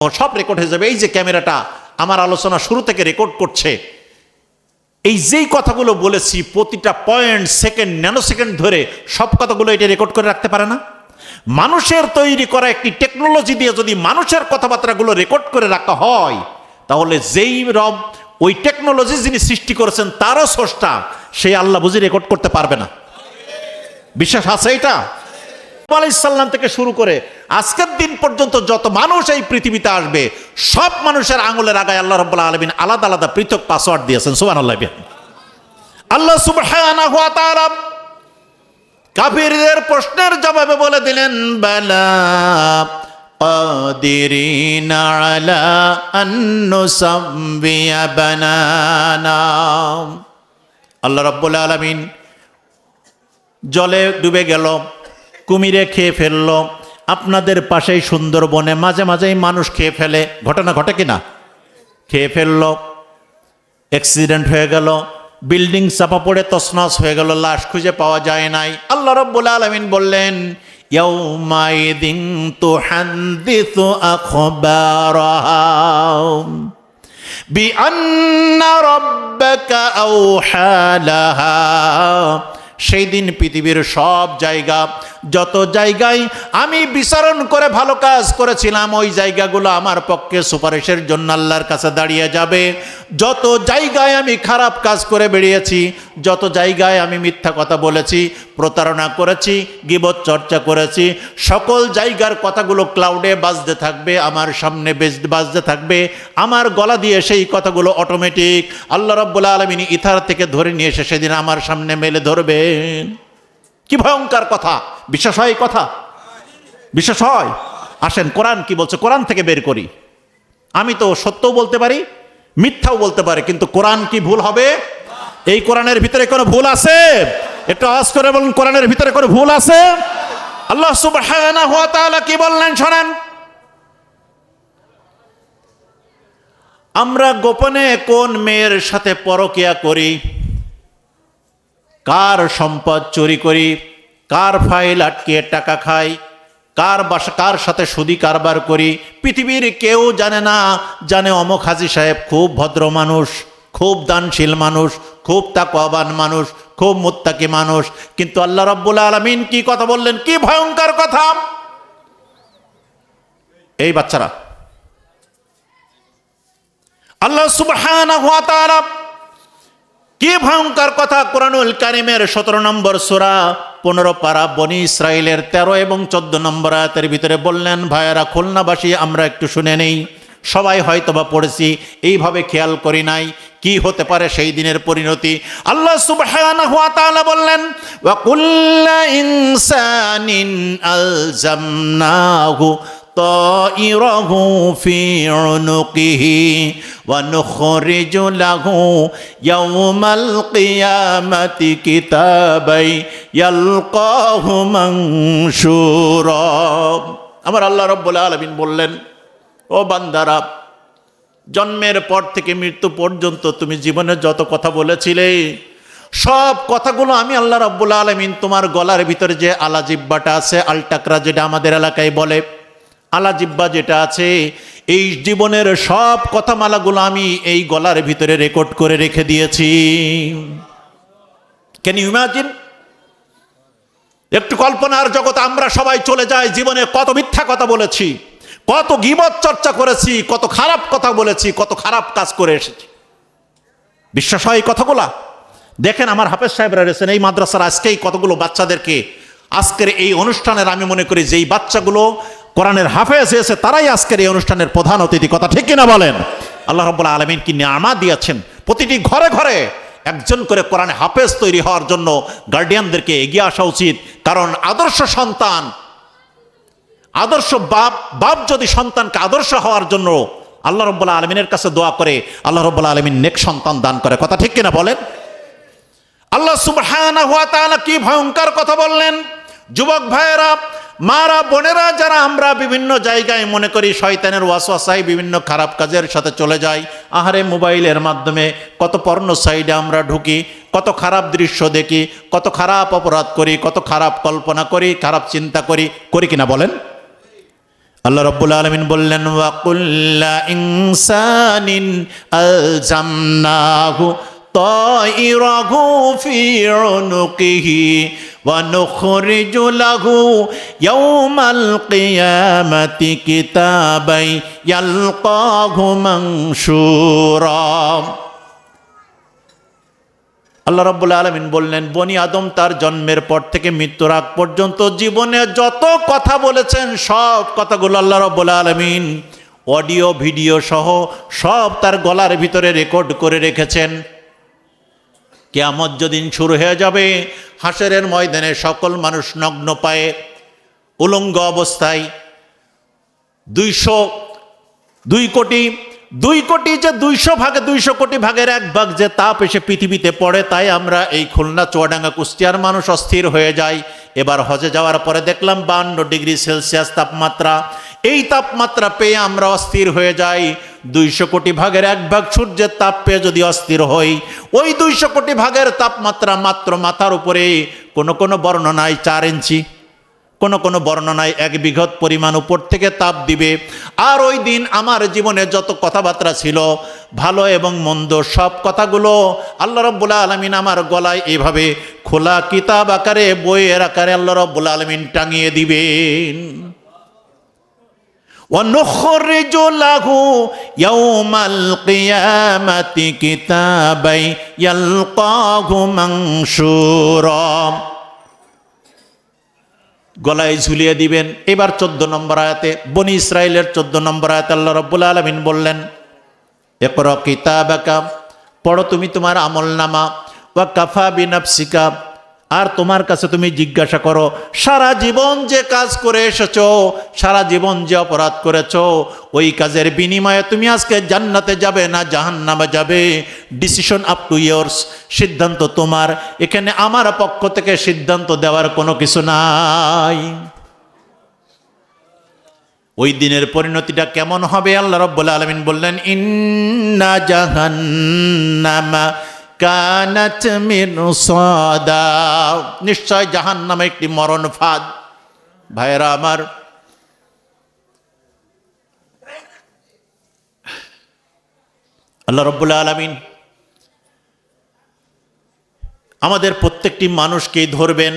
সব রেকর্ড হয়ে যাবে। এই যে ক্যামেরাটা আমার আলোচনা শুরু থেকে রেকর্ড করছে। এই যেই কথাগুলো বলেছি, প্রতিটা পয়েন্ট সেকেন্ড ন্যানো সেকেন্ড ধরে সব কথাগুলো এটা রেকর্ড করে রাখতে পারে না। মানুষের তৈরি করা একটি টেকনোলজি দিয়ে যদি মানুষের কথাবার্তাগুলো রেকর্ড করে রাখা হয়, তাহলে যেই রব ওই টেকনোলজি যিনি সৃষ্টি করেছেন, তারও স্রষ্টা, সেই আল্লাহ বুঝি রেকর্ড করতে পারবে না। বিশ্বাস আছে এটা আলাইসাল্লাম থেকে শুরু করে আজকের দিন পর্যন্ত যত মানুষ এই পৃথিবীতে আসবে সব মানুষের আঙুলের আগায় আল্লাহ রব্বুল্লাহ আলমিন আলাদা আলাদা পৃথক পাসওয়ার্ড দিয়েছেন সুবান আল্লাহ আল্লাহ সুবহানাহু ওয়া তাআলা কাফিরদের প্রশ্নের জবাবে বলে দিলেন বালা قادرين على أن نسوي بنانا আল্লাহ রব্বুল আলমিন জলে ডুবে গেল কুমিরে খেয়ে ফেলল। আপনাদের পাশেই সুন্দরবনে মাঝে মাঝেই মানুষ খেয়ে ফেলে। ঘটনা ঘটে কি না খেয়ে ফেলল। অ্যাক্সিডেন্ট হয়ে গেল। বিল্ডিং চাপা পড়ে তসনস হয়ে গেল। লাশ খুঁজে পাওয়া যায় নাই। আল্লাহ রব্বুল আলমিন বললেন সেই দিন পৃথিবীর সব জায়গা যত জায়গায় আমি বিচারণ করে ভালো কাজ করেছিলাম, ওই জায়গাগুলো আমার পক্ষে সুপারিশের জন্য আল্লাহর কাছে দাঁড়িয়ে যাবে। যত জায়গায় আমি খারাপ কাজ করে বেরিয়েছি যত জায়গায় আমি মিথ্যা কথা বলেছি, প্রতারণা করেছি, গিবত চর্চা করেছি, সকল জায়গার কথাগুলো ক্লাউডে বাজতে থাকবে, আমার সামনে বেজ- বাজতে থাকবে, আমার গলা দিয়ে সেই কথাগুলো অটোমেটিক আল্লাহ রব্বুল্লা আলমিনী ইথার থেকে ধরে নিয়ে এসে সেদিন আমার সামনে মেলে ধরবেন। কি ভয়ঙ্কর কথা! বিশ্বাস হয় কথা? বিশ্বাস হয়? আসেন, কোরআন কি বলছে? কোরআন থেকে বের করি। আমি তো সত্যও বলতে পারি, মিথ্যাও বলতে পারি, কিন্তু কোরআন কি ভুল হবে? এই কোরআনের ভিতরে কোনো ভুল আছে? একটু আওয়াজ করে বলুন, কোরআনের ভিতরে কোনো ভুল আছে? আল্লাহ সুবহানাহু ওয়া তাআলা কি বললেন শোনেন? আমরা গোপনে কোন মেয়ের সাথে পরকিয়া করি? কার সম্পদ চুরি করি? কার ফাইল আটকিয়ে টাকা খাই? কার বাসা, কার সাথে সুদি কারবার করি? পৃথিবীর কেউ জানে না, জানে অমক হাজি সাহেব খুব ভদ্র মানুষ, খুব দানশীল মানুষ, খুব তাকওয়াবান মানুষ, খুব মুত্তাকি মানুষ। কিন্তু আল্লাহ রাব্বুল আলামিন কি কথা বললেন? কি ভয়ঙ্কর কথা? এই বাচ্চারা। আল্লাহ তাআলা কি ভয়ঙ্কর কথা? কোরআনুল কারিমের সতেরো নম্বর সুরা পনেরো পারা বনি ইসরায়েলের তেরো এবং চোদ্দ নম্বর আয়াতের ভিতরে বললেন, ভাইয়ারা, খুলনাবাসী, আমরা একটু শুনে নেই। সবাই হয়তোবা পড়েছি, এইভাবে খেয়াল করি নাই। কি হতে পারে সেই দিনের পরিণতি? আল্লাহ সুবহানাহু বললেন, ওয়া কুল্লা ইনসানিন طائره في عنقه ونخرج له يوم القيامة كتابا يلقاه منشورا আমার আল্লাহ রব্বুল আলমিন বললেন ও বান্দারা জন্মের পর থেকে মৃত্যু পর্যন্ত তুমি জীবনে যত কথা বলেছিলে সব কথাগুলো আমি আল্লাহ রব্বুল আলমিন তোমার গলার ভিতরে যে আলা জিব্বাটা আছে আলটাকরা যেটা আমাদের এলাকায় বলে আলা জিব্বা যেটা আছে, এই জীবনের সব কথামালাগুলো আমি এই গলার ভিতরে রেকর্ড করে রেখে দিয়েছি। ক্যান ইউ ইমাজিন একটু কল্পনার জগৎ, আমরা সবাই চলে যাই জীবনে, কত মিথ্যা কথা বলেছি, কত গিবত চর্চা করেছি, কত খারাপ কথা বলেছি, কত খারাপ কাজ করে এসেছি। বিশ্বাস হয় এই কথাগুলা? দেখেন আমার হাফেজ সাহেবরা রয়েছেন, এই মাদ্রাসার আজকেই কতগুলো বাচ্চাদেরকে, আজকের এই অনুষ্ঠানের আমি মনে করি যেই বাচ্চাগুলো কোরআনের হাফেজ হয়েছে তারাই আজকের এই অনুষ্ঠানের প্রধান অতিথি। কথা ঠিক কিনা বলেন? আল্লাহ রব্বুল্লাহ আলমিন কি নিয়ামা দিয়েছেন? প্রতিটি ঘরে ঘরে একজন করে কোরআনে হাফেজ তৈরি হওয়ার জন্য গার্ডিয়ানদেরকে এগিয়ে আসা উচিত। কারণ আদর্শ সন্তান, আদর্শ বাপ বাপ যদি সন্তানকে আদর্শ হওয়ার জন্য আল্লাহ রব্বুল্লাহ আলমিনের কাছে দোয়া করে, আল্লাহ রব্বুল্লাহ আলমিন নেক সন্তান দান করে। কথা ঠিক কিনা বলেন? আল্লাহ তাআলা কি ভয়ঙ্কর কথা বললেন? যুবক ভাইয়েরা, মারা, বোনেরা, যারা আমরা বিভিন্ন জায়গায় মনে করি শয়তানের ওয়াসওয়াসায় বিভিন্ন খারাপ কাজের সাথে চলে যাই, আহারে মোবাইলের মাধ্যমে কত পর্ণ সাইডে আমরা ঢুকি, কত খারাপ দৃশ্য দেখি, কত খারাপ অপরাধ করি, কত খারাপ কল্পনা করি, খারাপ চিন্তা করি করি কিনা বলেন? আল্লাহ রব্বুল আলমিন বললেন ওয়াকুল্লা ইনসানিন আল আলজামনাহু طائره في عنقه ونخرج له يوم القيامة كتابا يلقاه منشورا আল্লাহ রব্বুল আলমিন বললেন বনি আদম তার জন্মের পর থেকে মৃত্যুর আগ পর্যন্ত জীবনে যত কথা বলেছেন সব কথাগুলো আল্লাহ রব্বুল আলমিন অডিও ভিডিও সহ সব তার গলার ভিতরে রেকর্ড করে রেখেছেন কেয়ামত যেদিন শুরু হয়ে যাবে, হাসরের ময়দানে সকল মানুষ নগ্ন পায়ে উলঙ্গ অবস্থায় দুইশো দুই কোটি দুই কোটি যে দুইশো ভাগে, দুইশো কোটি ভাগের এক ভাগ যে তাপ এসে পৃথিবীতে পড়ে, তাই আমরা এই খুলনা চুয়াডাঙ্গা কুষ্টিয়ার মানুষ অস্থির হয়ে যায় এবার হজে যাওয়ার পরে দেখলাম বান্ন ডিগ্রি সেলসিয়াস তাপমাত্রা। এই তাপমাত্রা পেয়ে আমরা অস্থির হয়ে যাই। দুইশো কোটি ভাগের এক ভাগ সূর্যের তাপ পেয়ে যদি অস্থির হই ওই দুইশো কোটি ভাগের তাপমাত্রা মাত্র মাথার উপরে কোনো কোনো বর্ণনায় চার ইঞ্চি কোন কোন বর্ণনায় এক বিঘত পরিমাণ উপর থেকে তাপ দিবে আর ওই দিন আমার জীবনে যত কথাবার্তা ছিল ভালো এবং মন্দ সব কথাগুলো আল্লাহ রব্বুল্লা আলমিন আমার গলায় এভাবে খোলা কিতাব আকারে বইয়ের আকারে আল্লাহ রব্বুল্লা আলমিন টাঙিয়ে দিবেন ونخرج له ইয়াউমাল কিয়ামাতি গলায় ঝুলিয়ে দিবেন। এবার চোদ্দ নম্বর আয়াতে, বনি ইসরায়েলের চোদ্দ নম্বর আয়াতে আল্লাহ রব্বুল আলমিন বললেন এপর কিতাব পড়ো তুমি তোমার আমল নামা ওয়া কাফা বিনাফসিকা আর তোমার কাছে তুমি জিজ্ঞাসা করো, সারা জীবন যে কাজ করে এসেছ, সারা জীবন যে অপরাধ করেছ, ওই কাজের বিনিময়ে তুমি আজকে জান্নাতে যাবে না জাহান্নামে যাবে? ডিসিশন আপ টু ইয়ার্স সিদ্ধান্ত তোমার। এখানে আমার পক্ষ থেকে সিদ্ধান্ত দেওয়ার কোনো কিছু নাই। ওই দিনের পরিণতিটা কেমন হবে? আল্লাহ রব্বুল আলমিন বললেন, ইন্না জাহান্নামা কানাত মিরসাদা নিশ্চয় জাহান্নামে একটি মরণ ফাঁদ। ভাইরা আমার, আল্লাহ রব্বুল আলমিন আমাদের প্রত্যেকটি মানুষকেই ধরবেন।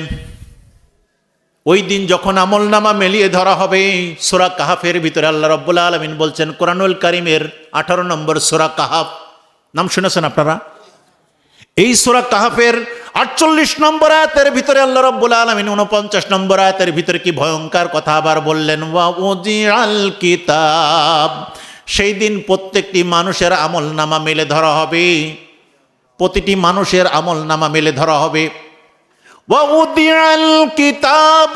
ওই দিন যখন আমল নামা মেলিয়ে ধরা হবে, সোরা কাহাফের ভিতরে আল্লাহ রব্বুল্লা আলমিন বলছেন, কোরআনুল কারিমের আঠারো নম্বর সোরা কাহাফ। নাম শুনেছেন আপনারা? এই সুরা কাহাফের আটচল্লিশ নম্বর আয়াতের ভিতরে আল্লাহ রব্বুল আলমিন উনপঞ্চাশ নম্বর আয়াতের ভিতরে কি ভয়ঙ্কর কথা আবার বললেন? কিতাব। সেই দিন প্রত্যেকটি মানুষের আমল নামা মেলে ধরা হবে। প্রতিটি মানুষের আমল নামা মেলে ধরা হবে। কিতাব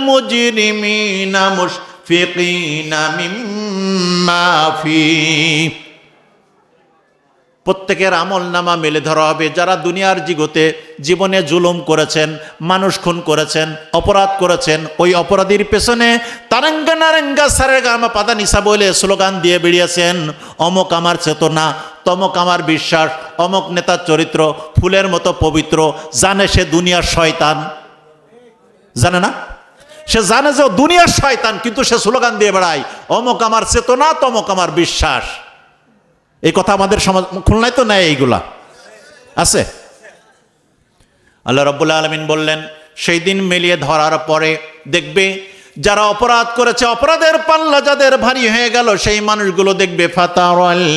মুজরিমিনা মুশফিকিনা মিম্মা ফি। প্রত্যেকের আমল নামা মেলে ধরা হবে। যারা দুনিয়ার জিগতে জীবনে জুলুম করেছেন, মানুষ খুন করেছেন, অপরাধ করেছেন, ওই অপরাধীর পেছনে তারাঙ্গা নারেঙ্গা সারের গামা পাতা নিশা বলে স্লোগান দিয়ে বেরিয়েছেন অমক আমার চেতনা, তমক আমার বিশ্বাস, অমক নেতার চরিত্র, ফুলের মতো পবিত্র, জানে সে দুনিয়ার শয়তান। জানে না? সে জানে যে দুনিয়ার শয়তান, কিন্তু সে স্লোগান দিয়ে বেড়ায়, অমক আমার চেতনা, তমক আমার বিশ্বাস। এই কথা আমাদের সমাজ, খুলনায় তো নেয় এইগুলা। আছে? আল্লাহ রব্বুল্লা আলমিন বললেন, সেই দিন মিলিয়ে ধরার পরে দেখবে যারা অপরাধ করেছে, অপরাধের পাল্লা যাদের ভারী হয়ে গেল, সেই মানুষগুলো দেখবে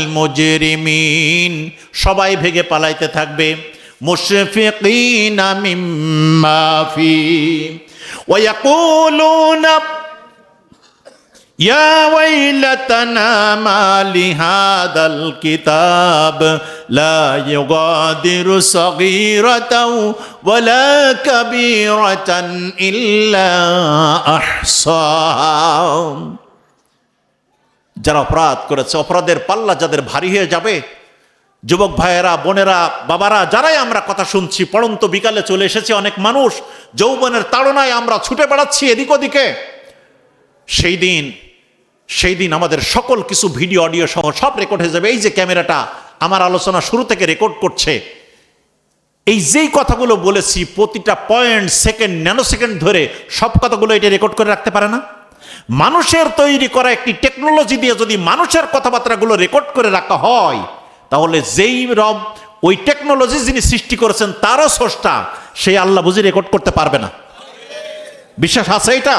মুজরিমিন। সবাই ভেগে পালাইতে থাকবে। মুশফিকিনা يا ويلتنا ما لهذا الكتاب لا يغادر صغيرة ولا كبيرة إلا أحصاها যারা অপরাধ করেছে অপরাধের পাল্লা যাদের ভারী হয়ে যাবে যুবক ভাইয়েরা বোনেরা বাবারা যারাই আমরা কথা শুনছি পড়ন্ত বিকালে চলে এসেছে অনেক মানুষ যৌবনের তাড়নায় আমরা ছুটে বেড়াচ্ছি এদিক ওদিকে সেই দিন সেই দিন আমাদের সকল কিছু ভিডিও, অডিও সহ সব রেকর্ড হয়ে যাবে। এই যে ক্যামেরাটা আমার আলোচনা শুরু থেকে রেকর্ড করছে। এই যেই কথাগুলো বলেছি, প্রতিটা পয়েন্ট সেকেন্ড ন্যানো সেকেন্ড ধরে সব কথাগুলো এটা রেকর্ড করে রাখতে পারে না? মানুষের তৈরি করা একটি টেকনোলজি দিয়ে যদি মানুষের কথাবার্তাগুলো রেকর্ড করে রাখা হয়, তাহলে যেই রব ওই টেকনোলজি যিনি সৃষ্টি করেছেন, তারও স্রষ্টা সেই আল্লাহ বুঝি রেকর্ড করতে পারবে না। বিশ্বাস আছে এটা